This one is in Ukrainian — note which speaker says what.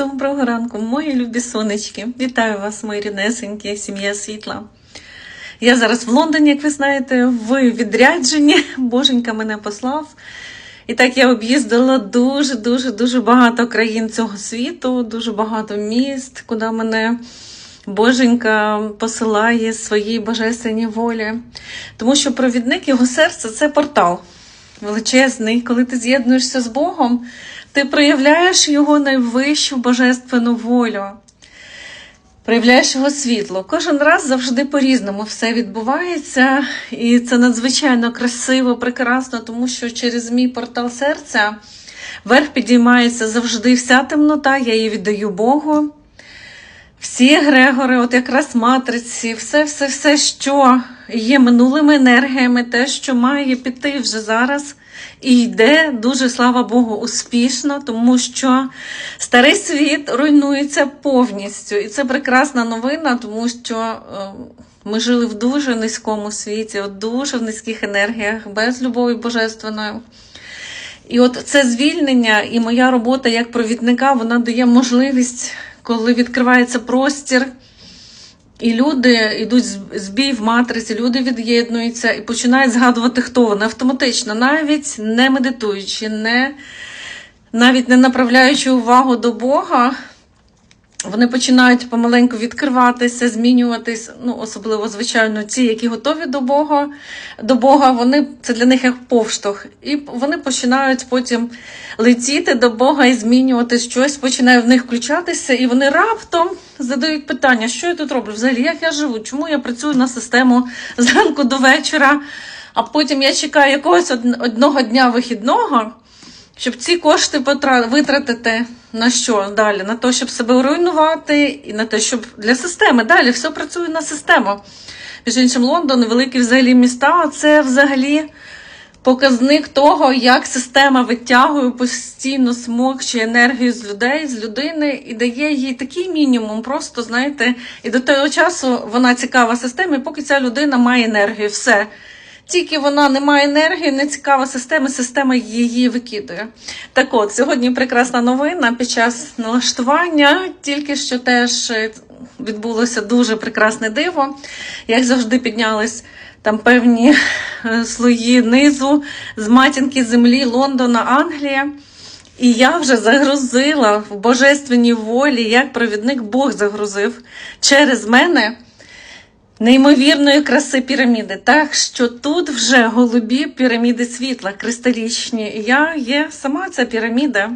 Speaker 1: Доброго ранку, мої любі сонечки. Вітаю вас, мої ріднесенькі, сім'я світла. Я зараз в Лондоні, як ви знаєте, в відрядженні. Боженька мене послав. І так я об'їздила дуже, дуже, дуже багато країн цього світу, дуже багато міст, куди мене Боженька посилає свої божественні волі. Тому що провідник його серця це портал величезний. Коли ти з'єднуєшся з Богом, ти проявляєш його найвищу божественну волю. Проявляєш його світло. Кожен раз завжди по-різному все відбувається, і це надзвичайно красиво, прекрасно, тому що через мій портал серця вверх підіймається завжди вся темнота, я її віддаю Богу. Всі Грегори, от якраз матриці, все, все, все, що є минулими енергіями, те, що має піти вже зараз, і йде дуже, слава Богу, успішно, тому що старий світ руйнується повністю. І це прекрасна новина, тому що е, ми жили в дуже низькому світі, от дуже в низьких енергіях, без любові божественної. І от це звільнення і моя робота як провідника, вона дає можливість, коли відкривається простір, і люди йдуть збій в матриці, люди від'єднуються і починають згадувати, хто вони автоматично, навіть не медитуючи, не, навіть не направляючи увагу до Бога. Вони починають помаленьку відкриватися, змінюватись. Ну, особливо, звичайно, ті, які готові до Бога, до Бога, вони це для них як повштовх. І вони починають потім летіти до Бога і змінювати щось, починає в них включатися, і вони раптом задають питання, що я тут роблю? Взагалі, як я живу? Чому я працюю на систему зранку до вечора? А потім я чекаю якогось од- одного дня вихідного щоб ці кошти витратити на що далі? На те, щоб себе руйнувати, і на те, щоб для системи далі все працює на систему. Між іншим, Лондон, великі взагалі міста, це взагалі показник того, як система витягує постійно смокче енергію з людей, з людини і дає їй такий мінімум, просто знаєте, і до того часу вона цікава системі, поки ця людина має енергію. Все. Тільки вона не має енергії, не цікава система, система її викидує. Так от, сьогодні прекрасна новина під час налаштування, тільки що теж е, відбулося дуже прекрасне диво. Як завжди, піднялись там певні е, слої низу з матінки землі Лондона, Англія. І я вже загрузила в божественній волі, як провідник Бог загрузив через мене неймовірної краси піраміди. Так що тут вже голубі піраміди світла, кристалічні. Я є сама ця піраміда.